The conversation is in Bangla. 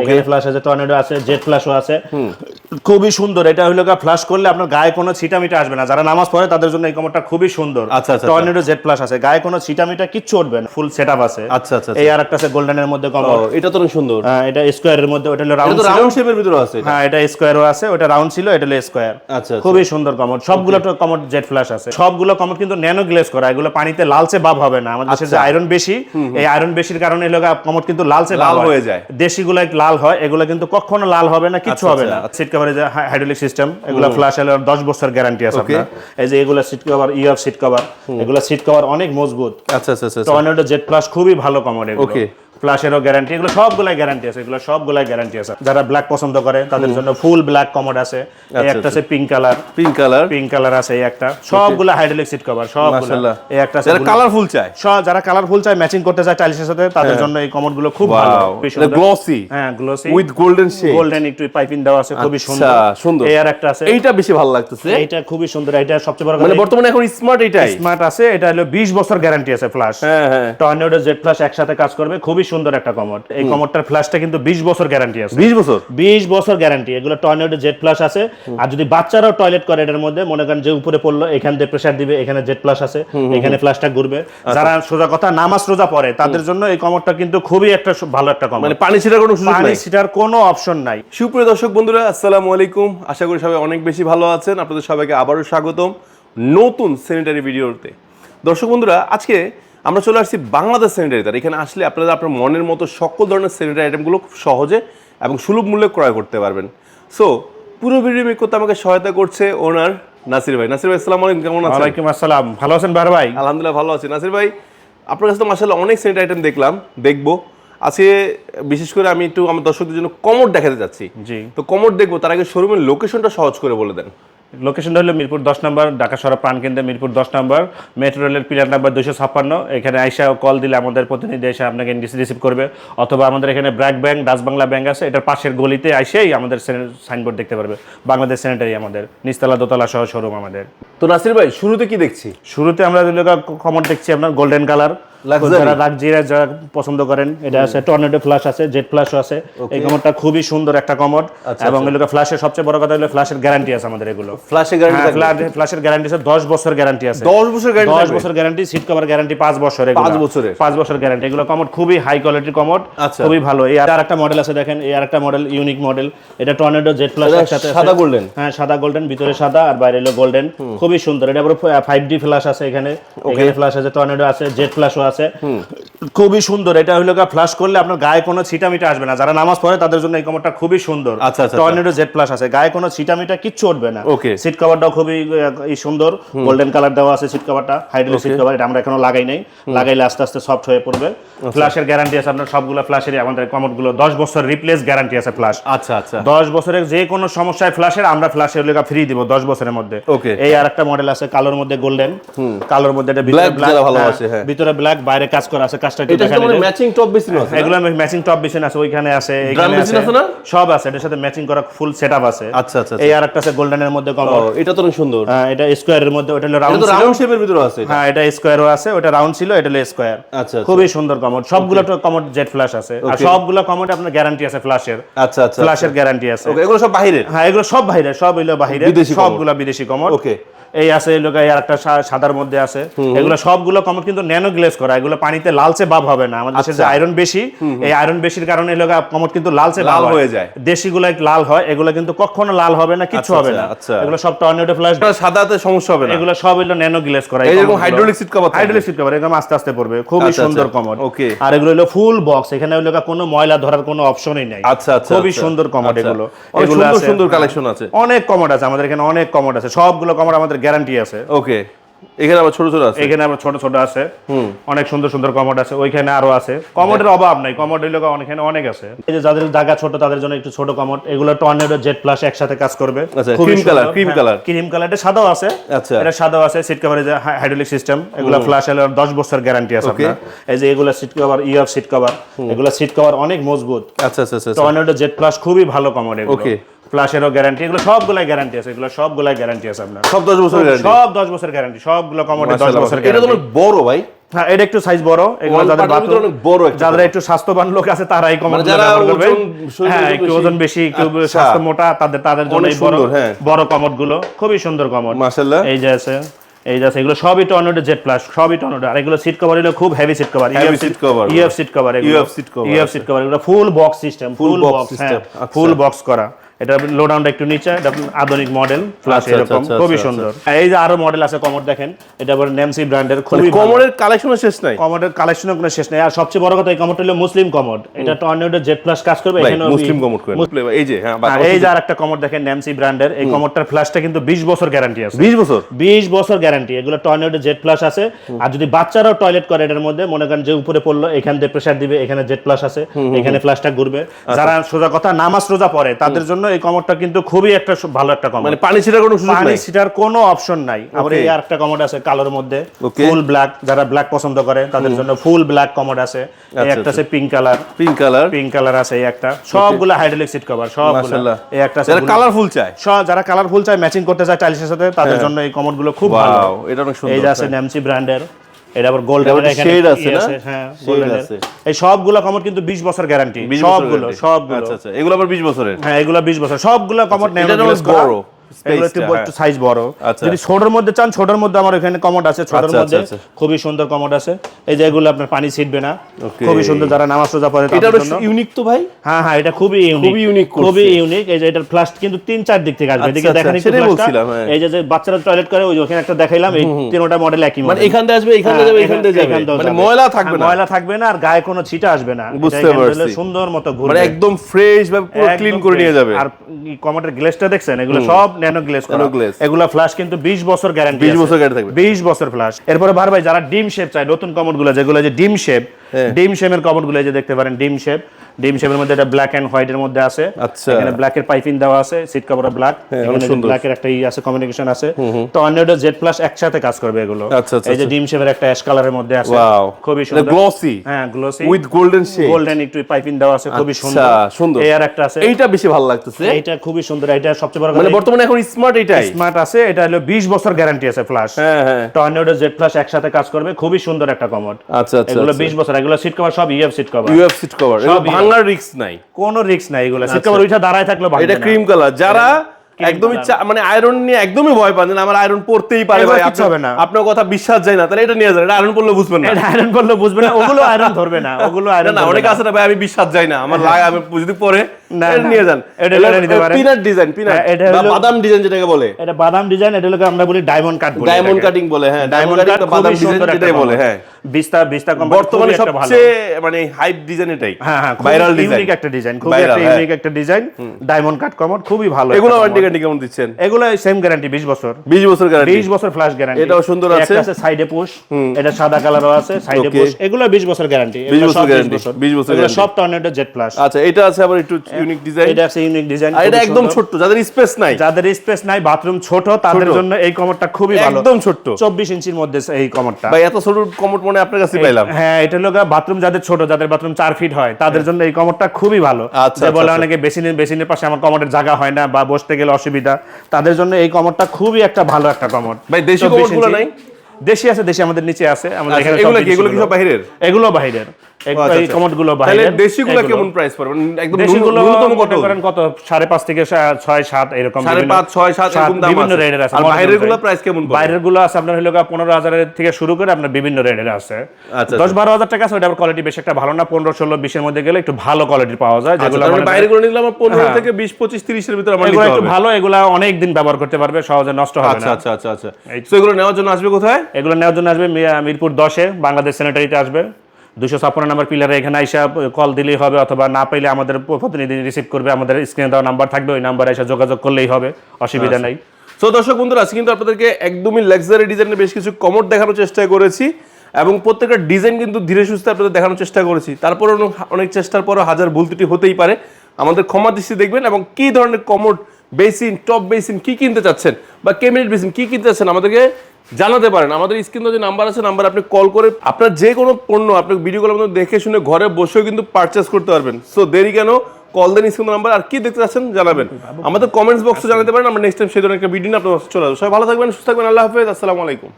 এখানে ফ্ল্যাশ আছে টর্নেডো আছে জেট ফ্ল্যাশও আছে। খুবই সুন্দর। এটা হলো ফ্ল্যাশ করলে আপনার গায়ে কোনো ছিটামিটা আসবে না। যারা নামাজ পড়ে তাদের জন্য এই কমরটা খুবই সুন্দর। আচ্ছা, আচ্ছা, টর্নেডো জেট ফ্ল্যাশ আছে। গায়ে কোনো ছিটামিটা কিচ্ছু উঠবে না। ফুল সেটআপ আছে। আচ্ছা, আচ্ছা, এই আর একটা আছে গোল্ডেনের মধ্যে কমর। এটা তো সুন্দর। হ্যাঁ, এটা স্কোয়ারের মধ্যে ওটা হলো রাউন্ড রাউন্ড শেপের ভিতরে আছে হ্যাঁ এটা স্কোয়ারও আছে ওটা রাউন্ড ছিল এটা হলো স্কোয়ার আচ্ছা, আচ্ছা। খুবই সুন্দর কমোড সবগুলো তো কমোড জেট ফ্ল্যাশ আছে। সবগুলো কমোড কিন্তু ন্যানো গ্লেজ করা এগুলো পানিতে লালচে ভাব হবে না। আমাদের দেশে যে আয়রন বেশি এই আয়রন বেশির কারণে এগুলো কমোড কিন্তু লালচে ভাব লাল হয়ে যায়। দেশিগুলো লাল হয় এগুলো কিন্তু কখনো লাল হবে না আচ্ছা, হবে না। আচ্ছা। সিট কভারের যে হাইড্রোলিক সিস্টেম এগুলো ফ্ল্যাশ হলে 10 বছর গ্যারান্টি আছে. আপনার। এই যে এগুলো সিট কভার ইয়ার সিট কভার এগুলো সিট কভার অনেক মজবুত। আচ্ছা আচ্ছা আচ্ছা, টর্নেডো জেট প্লাস খুবই ভালো কমোড এগুলো। Okay. ফ্ল্যাশেরও গ্যারান্টি এগুলো সবগুলাই গ্যারান্টি আছে এগুলো সবগুলাই গ্যারান্টি আছে। যারা ব্ল্যাক পছন্দ করে তাদের জন্য ফুল ব্ল্যাক কমোড আছে। এই একটা আছে pink colour pink colour pink colour আছে এই একটা। সবগুলো হাইড্রোলিক সিট কভার সবগুলো। এই একটা আছে যারা কালারফুল চায়। সব যারা কালারফুল চায় ম্যাচিং করতে চায় টাইলসের সাথে তাদের জন্য এই কমোডগুলো খুব ভালো। সুন্দর। গ্লসি হ্যাঁ glossy with golden shade golden একটু পাইপিং দেওয়া আছে খুবই সুন্দর আচ্ছা, সুন্দর। এই আর একটা আছে। এইটা বেশি ভালো লাগতেছে। এইটা খুবই সুন্দর। এটা সবচেয়ে বড় মানে বর্তমানে এখন স্মার্ট এটাই স্মার্ট আছে। এটা হলো 20 বছর গ্যারান্টি আছে ফ্ল্যাশ হ্যাঁ হ্যাঁ। টর্নেডো জেড ফ্ল্যাশ একসাথে কাজ করবে খুবই সুন্দর একটা কমোড। এই কমোডটার ফ্ল্যাশটা কিন্তু 20 বছর গ্যারান্টি আছে। 20 বছর? 20 বছর গ্যারান্টি এগুলো টর্নেডো জেট প্লাস আছে। আর যদি বাচ্চারাও টয়লেট করে এটার মধ্যে মনে করেন যে উপরে পড়ল এখান দিয়ে প্রেসার দিবে এখানে জেট প্লাস আছে এখানে ফ্ল্যাশটা ঘুরবে। আচ্ছা। যারা সোজা কথা নামাজ রোজা পড়ে তাদের জন্য এই কমোডটা কিন্তু খুবই একটা ভালো একটা কমোড। মানে পানি ছিটার কোনো সুযোগ নাই? পানি সিটার কোনো অপশন নাই। সুপ্রিয় দর্শক বন্ধুরা আসসালামু আলাইকুম। আশা করি সবাই অনেক বেশি ভালো আছেন। আপনাদের সবাইকে আবারও স্বাগতম নতুন স্যানিটারি ভিডিওতে দর্শক বন্ধুরা আজকে আমরা চলে আসছি বাংলাদেশ স্যানিটারি এখানে আসলে আপনারা আপনার মনের মতো সকল ধরনের স্যানিটারি আইটেমগুলো খুব সহজে এবং সুলভ মূল্যে ক্রয় করতে পারবেন। সো পুরো ভিডিও মেক করতে আমাকে সহায়তা করছে ওনার নাসির ভাই। নাসির ভাই আসসালামু আলাইকুম কেমন আছেন? ওয়ালাইকুম আসসালাম। ভালো আছেন বার ভাই? আলহামদুলিল্লাহ ভালো আছি। নাসির ভাই আপনার কাছে তো মাসাল্লাহ অনেক স্যানিটারি আইটেম দেখলাম দেখব। আজকে বিশেষ করে আমি একটু আমার দর্শকদের জন্য কমোড দেখাতে যাচ্ছি। জি। তো কমোড দেখব তার আগে শোরুমের লোকেশনটা সহজ করে বলে দেন। লোকেশনটা হলো মিরপুর দশ নম্বর ঢাকা শহর প্রাণ কেন্দ্রে মিরপুর দশ নম্বর মেট্রো রেলের পিলার নাম্বার দুশো ছাপ্পান্ন। এখানে আইসা কল দিলে আমাদের প্রতিনিধি এসে আপনাকে রিসিভ করবে। অথবা আমাদের এখানে BRAC bank Dutch Bangla bank আছে এটার পাশের গলিতে আইসেই আমাদের সাইনবোর্ড দেখতে পারবে। বাংলাদেশ স্যানিটারি আমাদের। নিচতলা দোতলা সহ শোরুম আমাদের। তো নাসির ভাই শুরুতে কি দেখছি? শুরুতে আমরা কমন দেখছি আপনার গোল্ডেন কালার। যারা লাক্সারি যারা পছন্দ করেন এটা আছে টর্নেডো ফ্ল্যাশ আছে জেট ফ্ল্যাশও আছে। এই কমোডটা খুবই সুন্দর একটা কমোড আচ্ছা, এবং এগুলো ফ্ল্যাশের সবচেয়ে বড় কথা হলো ফ্ল্যাশের গ্যারান্টি আছে আমাদের এগুলো। ফ্ল্যাশে গ্যারান্টি ফ্ল্যাশের গ্যারান্টি আছে দশ বছর গ্যারান্টি আছে। 10 বছর গ্যারান্টি দশ বছর গ্যারান্টি সিট কভার গ্যারান্টি পাঁচ বছর এগুলো। পাঁচ বছরের। পাঁচ বছর গ্যারান্টি এগুলো কমোড খুবই হাই কোয়ালিটির কমোড আচ্ছা। খুবই ভালো। এই আর একটা মডেল আছে দেখেন এই আর একটা মডেল ইউনিক মডেল এটা টর্নেডো জেট ফ্ল্যাশ একসাথে আছে। সাদা golden? হ্যাঁ সাদা গোল্ডেন ভিতরে সাদা আর বাইরে হলো গোল্ডেন খুবই সুন্দর। এটা পুরো ফাইভ ডি ফ্ল্যাশ আছে এখানে। এখানে ফ্ল্যাশ আছে টর্নেডো আছে জেট ফ্ল্যাশও আছে। That's it. Hmm. খুবই সুন্দর। এটা হলো ফ্ল্যাশ করলে আপনার গায়ে কোনো ছিটামিটা আসবে না। যারা নামাজ পড়ে তাদের জন্য এই কমোডটা খুবই সুন্দর। আচ্ছা, আচ্ছা, টর্নেডো জেট প্লাস আছে। গায়ে কোনো ছিটামিটা কিচ্ছু উঠবে না। Okay. সিট কভারটাও খুবই আহ, ই সুন্দর। গোল্ডেন কালার দেওয়া আছে সিট কভারটা হাইড্রোলিক সিট কভার এটা আমরা এখনও লাগাই নাই। লাগাইলে আস্তে আস্তে সফট হয়ে পড়বে। ফ্ল্যাশের গ্যারান্টি আছে আপনার সবগুলো ফ্ল্যাশেরই আমাদের কমোডগুলো দশ বছর রিপ্লেস গ্যারান্টি আছে ফ্ল্যাশ আচ্ছা আচ্ছা। দশ বছরের যে কোনো সমস্যায় ফ্ল্যাশের আমরা ফ্ল্যাশের লেখা ফ্রি দিব দশ বছরের মধ্যে। ওকে এই আর একটা মডেল আছে কালোর মধ্যে গোল্ডেন কালোর মধ্যে এটা ভিতরে ব্ল্যাক ভালোবাসে, হ্যাঁ। ভিতরে ব্ল্যাক বাইরে কাজ করা আছে। কাজটা একটু এটা দেখান ম্যাচিং টপ বেশি আছে এগুলো ম্যাচিং টপ বেসিন আছে ওইখানে আছে এখানে আছে। না? সব আছে এটার সাথে ম্যাচিং করা ফুল সেটআপ আছে। আচ্ছা, আচ্ছা, এই আর আছে গোল্ডেনের মধ্যে ও, এটা তো অনেক সুন্দর। এটা স্কোয়ারের মধ্যে ওটা হলো রাউন্ড রাউন্ড শেপের ভিতরে আছে হ্যাঁ এটা স্কোয়ারও আছে ওটা রাউন্ড ছিল এটা হলো স্কোয়ার আচ্ছা আচ্ছা। খুবই সুন্দর কমোড সবগুলো তো জেট ফ্ল্যাশ আছে। আর সবগুলো কমোড আপনার গ্যারান্টি আছে ফ্ল্যাশের আচ্ছা আচ্ছা ফ্ল্যাশের গ্যারান্টি আছে। ওকে এগুলো সব বাহিরের? হ্যাঁ এগুলো সব বাইরে সব বাইরে। সবগুলো বিদেশি কমোড ওকে এই আছে এই লোক আর একটা সাদার মধ্যে আছে। এগুলো সবগুলো কমোড কিন্তু ন্যানো গ্লেজ করা। এগুলো পানিতে লালচে ভাব হবে না। আমাদের দেশে যে আয়রন বেশি এই আয়রন বেশির কারণে এই লোক কমোড কিন্তু লালচে লাল হয়ে। যায়। দেশিগুলো একটু লাল হয় এগুলো কিন্তু কখনো লাল হবে না কিচ্ছু আচ্ছা, হবে না। আচ্ছা। এগুলো সব টর্নেডো ফ্ল্যাশ। সাদাতে সমস্যা হবে না। এগুলো সব হইল ন্যানো গ্লেজ করা যেরকম hydraulic seat cover hydraulic seat cover এরকম আস্তে আস্তে পড়বে। খুবই আচ্ছা, সুন্দর আচ্ছা। ওকে আর এগুলো হলো ফুল বক্স এখানে হইল কোনো ময়লা ধরার কোনো অপশনই নাই। আচ্ছা আচ্ছা খুবই আচ্ছা। সুন্দর আচ্ছা। এগুলো। এগুলো সুন্দর সুন্দর কালেকশন আছে। অনেক কমোড আছে আমাদের এখানে অনেক কমোড আছে। সবগুলো কমোড আমাদের গ্যারান্টি আছে। ওকে এখানে আবার ছোট ছোট আছে? এখানে আবার ছোট ছোট আছে। অনেক সুন্দর সুন্দর কমোড আছে ওইখানে আরও আছে। কমোডের অভাব নাই কমোড এগুলো এখানে অনেক আছে। এই যে যাদের জায়গা ছোট তাদের জন্য একটু ছোট কমোড এগুলো টর্নেডো জেট প্লাস একসাথে কাজ করবে। আচ্ছা, color, cream color। Cream colour. এটা সাদাও আছে। আচ্ছা। এটা সাদাও আছে সিট কভারের যে হাইড্রোলিক সিস্টেম এগুলো ফ্ল্যাশ এর 10 বছর গ্যারান্টি আছে আপনার। এই যে এগুলো seat cover U seat cover এগুলো সিট কভার অনেক মজবুত। আচ্ছা আচ্ছা আচ্ছা, আচ্ছা। টর্নেডো জেট প্লাস খুবই ভালো কমোড এগুলো। Okay. ফ্ল্যাশেরও গ্যারান্টি এগুলো সবগুলাই গ্যারান্টি আছে এগুলো সবগুলাই গ্যারান্টি আছে আপনার। সব দশ বছর গ্যারান্টি সব 10 বছর গ্যারান্টি সবগুলো কমোডে 10 বছর এটা তো গ্যারান্টি বড় ভাই। হ্যাঁ এটা একটু সাইজ বড় এগুলো যাদের অনেক বড় একটা যাদের একটু স্বাস্থ্যবান লোক আছে তারাই কমন মানে যারা ওজন, হ্যাঁ একটু ওজন বেশি একটু আচ্ছা। স্বাস্থ্য মোটা তাদের তাদের জন্য এই বড় হ্যাঁ। বড় কমোডগুলো খুবই সুন্দর কমোড মাশাআল্লাহ। এই যে আছে এই যে আছে এগুলো সবই টর্নেডো জেড প্লাস সবই টর্নেডো আর এগুলো সিট কভার হলো খুব heavy seat cover Heavy seat cover UF seat cover UF seat cover, UF seat cover এগুলো full box system full box system. Full box করা। এটা লো ডাউনটা একটু নিচে এটা আধুনিক মডেল প্লাস আচ্ছা, আচ্ছা, এরকম আচ্ছা, খুবই সুন্দর। এই যে আরও মডেল আছে কমোড দেখেন এটা আবার নেমসি ব্র্যান্ডের খুবই। কমরের কালেকশনের শেষ নাই? কমোডের কালেকশনের কোনো শেষ নেই। আর সবচেয়ে বড় কথা এই কমোডটা হলো মুসলিম কমোড এটা টর্নেডো জেড প্লাস কাজ করবে ভাই এখানেও মুসলিম কমর করে এই যে হ্যাঁ হ্যাঁ, এই যে আর একটা কমোড দেখেন ন্যামসি ব্র্যান্ডের এই কমোডটার ফ্ল্যাশটা কিন্তু 20 বছর গ্যারান্টি আছে। 20 বছর? 20 বছর গ্যারান্টি এগুলো টর্নেডো জেট প্লাস আছে। আর যদি বাচ্চারাও টয়লেট করে এটার মধ্যে মনে করেন যে উপরে পড়ল এখান দিয়ে প্রেসার দিবে এখানে জেড প্লাস আছে এখানে ফ্ল্যাশটা ঘুরবে। যারা সোজা কথা নামাজ রোজা পড়ে তাদের জন্য এই কমোডটা কিন্তু খুবই একটা ভালো একটা কমোড মানে পানি ছিটার কোনো সুযোগ পানি নাই? সিটার কোনো অপশন নাই। আবার এই আর একটা কমোড আছে কালোর মধ্যে ফুল ব্ল্যাক যারা ব্ল্যাক পছন্দ করে তাদের জন্য ফুল ব্ল্যাক কমোড আছে। এই একটা আছে pink colour pink colour pink colour আছে এই একটা। সবগুলো হাইড্রোলিক সিট কভার সবগুলো। এই একটা আছে যারা কালারফুল চায়? সব যারা কালারফুল চায় ম্যাচিং করতে চায় টাইলসের সাথে তাদের জন্য এই কমোডগুলো খুব ভালো। এটা অনেক সুন্দর। এই আছে ন্যামসি ব্র্যান্ডের এটা আবার গোল্ড এটা আছে না? হ্যাঁ আছে। এই সবগুলো কমোড কিন্তু 20 বছর গ্যারান্টি 20 বছর সবগুলো। সবগুলো। আচ্ছা আচ্ছা। এগুলো আবার 20 বছরের? হ্যাঁ এগুলো 20 বছর সবগুলো কমোড নেন এটা বড়, এগুলো একটু একটু সাইজ বড়। যদি ছোটর মধ্যে চান ছোটর মধ্যে আমার এখানে কমোড আছে ছোটর মধ্যে খুবই সুন্দর কমোড আছে। এই যে এগুলো আপনার পানি ছিটবে না। খুবই সুন্দর যারা নামাজ রোজা পড়ে এটা ইউনিক তো ভাই? হ্যাঁ হ্যাঁ এটা খুবই ইউনিক খুবই unique খুবই ইউনিক এই যে এটার ফ্লাশ কিন্তু তিন চার দিক থেকে আসবে। এদিকে দেখেন একটু সেটাই flash টা। বলছিলাম, হ্যাঁ। এই যে যে বাচ্চারা টয়লেট করে ওই ওখানে একটা দেখাইলাম এই তিনটা মডেল একই মানে এখান দিয়ে আসবে এখান দিয়ে যাবে এখান দিয়ে যাবে। মানে ময়লা থাকবে না। ময়লা থাকবে না আর গায়ে কোনো ছিটা আসবে না। বুঝতে পারছি। সুন্দর মতো মানে একদম ফ্রেশ ভাবে পুরো ক্লিন করে নিয়ে যাবে। আর কমাটের গ্লেসটা দেখছেন? এগুলো সব ন্যানো গ্লেস করা। এগুলো ফ্ল্যাশ কিন্তু 20 বছর গ্যারান্টি 20 বছর গ্যারান্টি থাকবে। 20 বছর ফ্ল্যাশ এরপরে বার ভাই যারা ডিম শেপ চায় নতুন কমোডগুলো যেগুলো যে ডিম শেপ। ডিম শেপের কমোডগুলো এই যে দেখতে পারেন ডিম শেপ। ডিম শেপের মধ্যে এটা ব্ল্যাক এন্ড হোয়াইট এর মধ্যে আছে। আচ্ছা। এখানে ব্ল্যাক এর পাইপিং দেওয়া আছে সিট কভার ব্ল্যাক হ্যাঁ, এখানে ব্ল্যাক এর একটা ই আছে কমিউনিকেশন আছে। তো অন্যটা জেড প্লাস একসাথে কাজ করবে এগুলো। আচ্ছা, আচ্ছা, এই যে ডিম শেপের একটা অ্যাশ কালারের মধ্যে আছে। ওয়াও খুবই এটা সুন্দর। গ্লসি হ্যাঁ glossy with golden shade golden একটু পাইপিং দেওয়া আছে খুবই আচ্ছা, সুন্দর। সুন্দর। এই একটা আছে। এইটা বেশি ভালো লাগতেছে। এইটা খুবই সুন্দর। এটা সবচেয়ে বড় মানে বর্তমানে এখন স্মার্ট এটাই। স্মার্ট আছে। এটা হলো 20 বছর গ্যারান্টি আছে ফ্ল্যাশ হ্যাঁ হ্যাঁ। টর্নেডো জেড প্লাস একসাথে কাজ করবে। খুবই সুন্দর একটা কমোড আচ্ছা আচ্ছা এগুলো 20 বছর এগুলো সিট কভার সব UF seat cover UF seat cover এগুলো ভাঙার রিস্ক নাই। কোনো রিস্ক নাই এগুলো। সিট কভার উঠা দাঁড়ায় থাকল ভাঙবে এটা ক্রিম কালার যারা একদমই মানে আয়রন নিয়ে একদমই ভয় পান না, আমার আয়রন পড়তেই পারে ভাই হবে না। আপনার কথা বিশ্বাস যায় না তাহলে এটা নিয়ে যান। এটা আয়রন পড়লে বুঝবেন না। এটা আয়রন করলে বুঝবে না ওগুলো আয়রন ধরবে না ওগুলো আয়রন না অনেক আছে না ভাই আমি বিশ্বাস যাই না। আমার লাগে আমি যদি পরে। নিয়ে যান। এটা এটা নিতে পারেন। পিনাট ডিজাইন পিনাট হ্যাঁ, এটা বাদাম ডিজাইন যেটাকে বলে। এটা বাদাম ডিজাইন এটা হলো আমরা বলি ডায়মন্ড কাট বলি ডায়মন্ড কাটিং বলে হ্যাঁ ডায়মন্ড ডায়মন্ড কাটিং বাদাম ডিজাইন যেটাই বলে হ্যাঁ। বিস্তা বিস্তা কোম্পানি বর্তমানে সবচেয়ে মানে হাইপ ডিজাইন এটাই। হ্যাঁ হ্যাঁ ভাইরাল ইউনিক একটা ডিজাইন খুবই একটা। ইউনিক একটা ডিজাইন ডায়মন্ড কাট কমোড খুবই ভালো এগুলো ওয়ারেন্টি গ্যারান্টি কেমন দিচ্ছেন? এগুলো সেম গ্যারান্টি 20 বছর। 20 বছর গ্যারান্টি 20 বছর ফ্ল্যাশ গ্যারান্টি এটাও সুন্দর আছে। আছে সাইডে পুশ এটা সাদা কালারও আছে সাইডে. পুশ এগুলো 20 বছর গ্যারান্টি 20 বছর guarantee, 20 বছর সব টর্নেডো জেট প্লাস আচ্ছা এটা আছে আবার একটু ইউনিক ডিজাইন এটা আছে ইউনিক ডিজাইন এটা একদম ছোট্ট যাদের স্পেস নাই। যাদের স্পেস নাই বাথরুম ছোট তাদের জন্য এই কমোডটা খুবই ভালো। একদম ছোট্ট। 24 ইঞ্চির মধ্যে এই কমোডটা ভাই এত ছোট কমোড মনে আপনার কাছে পাইলাম। হ্যাঁ এটা হলো বাথরুম যাদের ছোট যাদের বাথরুম চার ফিট হয় তাদের জন্য এই কমোডটা খুবই ভালো। আচ্ছা, যে বলে আচ্ছা, অনেকে বেসিনের বেসিনের পাশে আমার কমোডের জায়গা হয় না বা বসতে গেলে অসুবিধা তাদের জন্য এই কমোডটা খুবই একটা ভালো একটা কমোড ভাই, দেশি 24 কমোডগুলো নাই? দেশি আছে দেশি আমাদের নিচে আছে। আমাদের আচ্ছা, এখানে এগুলো কি এগুলো কি সব বাইরের? এগুলো বাইরের। এই- আচ্ছা, আচ্ছা। কমোডগুলো তাহলে বাইরের। দেশিগুলো কেমন প্রাইস পড়বে? মানে একদম দেশিগুলো ন্যূনতম কত? করেন কত? সাড়ে পাঁচ থেকে সা- ছয় সাত এরকম সাড়ে বিভিন্ন- পাঁচ, ছয়, সাত এরকম দাম বিভিন্ন। রেটের আছে আর বাইরেরগুলো price কেমন পড়বে? বাইরেরগুলো আছে আপনার হলো গিয়ে পনেরো হাজারের থেকে শুরু করে আপনার বিভিন্ন রেটের আছে। আচ্ছা, দশ বারো হাজার টাকা আছে ওটা কোয়ালিটি বেশ একটা ভালো না। পনেরো ষোলো বিশের মধ্যে গেলে একটু ভালো কোয়ালিটি পাওয়া যায় আচ্ছা, যেগুলো তার মানে মনে বাইরে করেন- করে নিলাম আমার পনেরো হ্যাঁ। থেকে বিশ পঁচিশ তিরিশের ভিতরে আমার এগুলো নিতে একটু ভালো এগুলা অনেক দিন ব্যবহার করতে পারবে সহজে নষ্ট হবে আচ্ছা না। আচ্ছা আচ্ছা আচ্ছা। তো এগুলো নেওয়ার জন্য আসবে কোথায়? এগুলো নেওয়ার জন্য আসবে মিরপুর দশে বাংলাদেশ স্যানিটারিতে আসবে। দুশো ছাপ্পান্ন নাম্বার পিলারে এখানে আইসা কল দিলেই হবে অথবা না পেলে আমাদের প্রতিনিধি রিসিভ করবে আমাদের স্ক্রিনে দেওয়া নাম্বার থাকবে ওই নাম্বারে এসে যোগাযোগ করলেই হবে অসুবিধা আচ্ছা। নাই। সো দর্শক বন্ধুরা আজকে কিন্তু আপনাদেরকে একদমই লাক্সারি ডিজাইনের বেশ কিছু কমোড দেখানোর চেষ্টা করেছি এবং প্রত্যেকটা ডিজাইন কিন্তু ধীরে সুস্থে আপনাদের দেখানোর চেষ্টা করেছি। তারপরে অনেক চেষ্টার পরও হাজার ভুল ত্রুটি হতেই পারে। আমাদের ক্ষমা দৃষ্টি দেখবেন এবং কি ধরনের কমোড বেসিন টপ বেসিন কি কিনতে চাচ্ছেন বা কেমিনেট বেসিন কি কিনতে চাচ্ছেন আমাদেরকে জানাতে পারেন। আমাদের স্ক্রিনে যে নাম্বার আছে, নাম্বার আপনি কল করে আপনার যে কোনো পণ্য আপনি ভিডিও কলের মধ্যে দেখে শুনে ঘরে বসেও কিন্তু পারচেস করতে পারবেন। সো দেরি কেন? কল দেন স্ক্রিন নাম্বার, আর কি দেখতে চাচ্ছেন জানাবেন। আমাদের কমেন্টস বক্সে জানাতে পারেন, আমরা নেক্সট টাইম সেই ধরনের একটা ভিডিও নিয়ে আপনার চলে আসব। সবাই ভালো থাকবেন, সুস্থ থাকবেন, আল্লাহ হাফেজ, আসসালামু আলাইকুম।